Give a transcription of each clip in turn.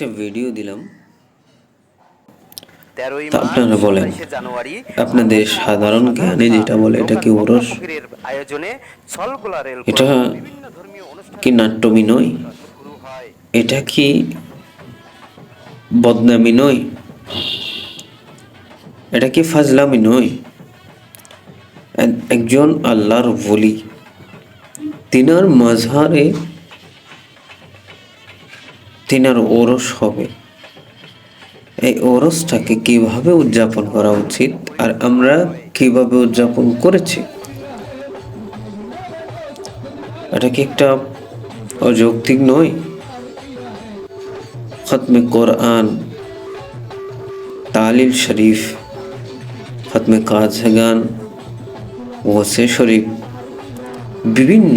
একটা ভিডিও দিলাম। আপনারা বলেন, আপনাদের সাধারণ জ্ঞানে যেটা বলে এটা কি ওরস এটা কি নাট্যমি নয়? এটা কি বদনামি নয়? এটা কি ফাজলামি নয়? একজন আল্লাহর বলি তিনার মাঝারে তিনার ওরস হবে। এই ওরসটাকে কীভাবে উদযাপন করা উচিত আর আমরা কীভাবে উদযাপন করেছি? এটা কি একটা অযৌক্তিক নয়? খতমে কোরআন, তালিল শরীফ, খতমে কাজগান ওসে শরীফ, বিভিন্ন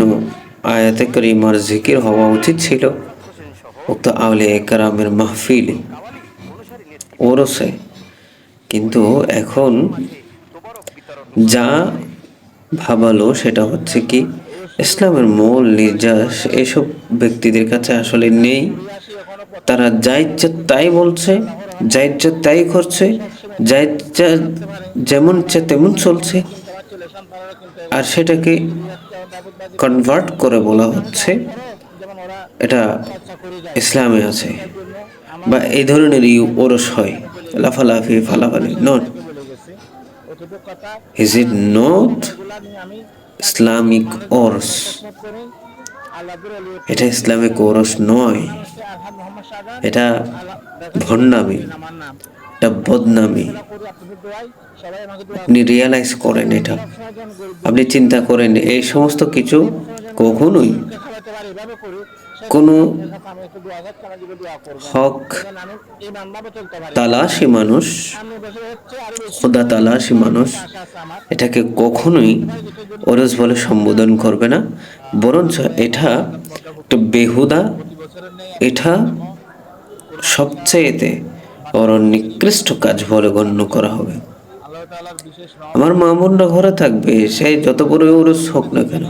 আয়াতে করিমার জিকির হওয়া উচিত ছিল। উক্ত আউলে একরামের মাহফিলে ওরসে। কিন্তু এখন যা ভাবালো সেটা হচ্ছে কি, ইসলামের মূল নির্যাস এসব ব্যক্তিদের কাছে আসলে নেই। তারা যা ইচ্ছা তাই বলছে, যা ইচ্ছা তাই করছে, যা ইচ্ছা যেমন ইচ্ছা তেমন চলছে। আর সেটাকে কনভার্ট করে বলা হচ্ছে এটা ইসলামে আছে বা এই ধরনের ইউ ওরস হয়। লাফালাফি, ফালাফালি, not. Is it not Islamic Urs? এটা ইসলামিক ওরস নয়। এটা ভণ্ডামি, এটা বদনামি। আপনি রিয়ালাইজ করেন এটা। আপনি চিন্তা করেন, এই সমস্ত কিছু কখনোই কোনো হক তালাশি মানুষ খোদা তালাশি মানুষ এটাকে কখনোই ওরস বলে সম্বোধন করবে না। বরঞ্চ এটা একটা বেহুদা এটা সবচেয়েতে বড় নিকৃষ্ট কাজ বলে গণ্য করা হবে। আমার মা বোনরা ঘরে থাকবে সে যত বড় ওরস হোক না কেন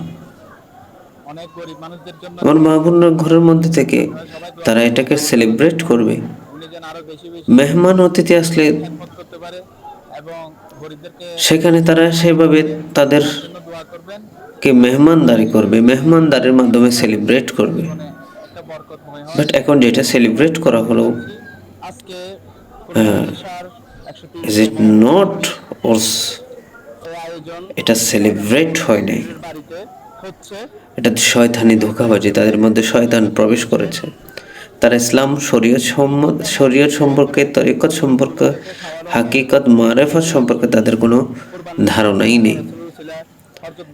আমার মা বোনরা ঘরের মধ্যে থেকে তারা এটাকে সেলিব্রেট করবে। মেহমান অতিথি আসলে সেখানে তারা সেভাবে তাদের কে মেহমানদারি করবে মেহমানদারির মাধ্যমে সেলিব্রেট করবে। বাট এখন যেটা সেলিব্রেট করা হলো ইজ ইট নট এটা সেলিব্রেট হয় নাই? এটা শয়তানি ধোকাবাজি, তাদের মধ্যে শয়তান প্রবেশ করেছে। তারা ইসলাম, শরীয়ত সম্ম- শরীয়ত সম্পর্কে, তরিকত সম্পর্কে, হাকিকত, মারেফত সম্পর্কে তাদের কোনো ধারণাই নেই।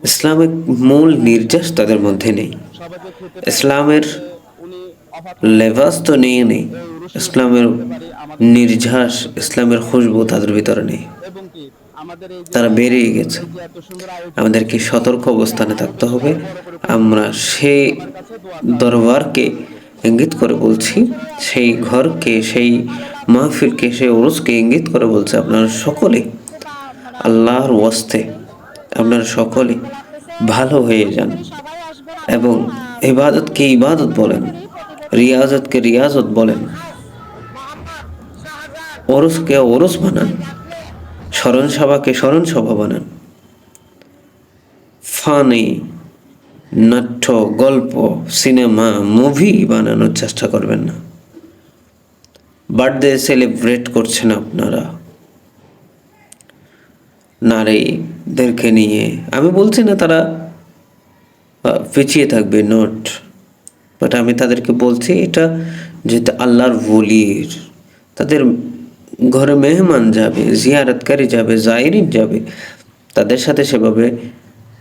ইসলামিক মূল নির্যাস তাদের মধ্যে নেই। ইসলামের লেবাস তো নেই নেই। ইসলামের নির্যাস, ইসলামের খুশবু তাদের ভিতরে নেই এবং কি আমাদের এই যে তারা বেরিয়ে গেছে। আমাদেরকে সতর্ক অবস্থানে থাকতে হবে। আমরা সেই দরবারকে ইঙ্গিত করে বলছি সেই ঘরকে সেই মাহফিলকে সেই ওরসকে ইঙ্গিত করে বলছে আপনারা সকলে আল্লাহর ওয়াস্তে আপনারা সকলে ভালো হয়ে যান এবং ইবাদতকে ইবাদত বলেন রিয়াজতকে রিয়াজত বলেন ওরসকে ওরস বানান। স্মরণ সভাকে স্মরণ সভা বানান। ফানি, নাট্য, গল্প, সিনেমা, মুভি বানানোর চেষ্টা করবেন না। বার্থডে সেলিব্রেট করছেন আপনারা। নারীদেরকে নিয়ে। আমি বলছি না তারা পিছিয়ে থাকবে নট বাট আমি তাদেরকে বলছি এটা যেটা আল্লাহর বলির তাদের ঘরে মেহমান যাবে জিয়ারতকারী যাবে জাইরিন যাবে, তাদের সাথে সেভাবে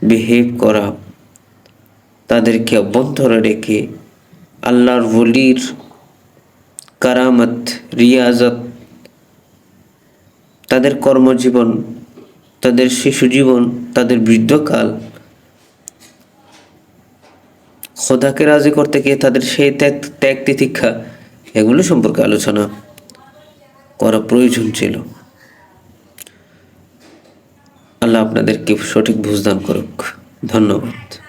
বিহেভ করা, তাদেরকে অভ্যন্তরে রেখে আল্লাহর বলির কারামত, রিয়াজত, তাদের কর্মজীবন, তাদের শিশু জীবন, তাদের বৃদ্ধকাল, খোদাকে রাজি করতে গিয়ে তাদের সেই ত্যাগ ত্যাগ তিতিক্ষা এগুলো সম্পর্কে আলোচনা প্রয়োজন ছিল। আল্লাহ আপনাদেরকে সঠিক বুঝদান করুক। ধন্যবাদ।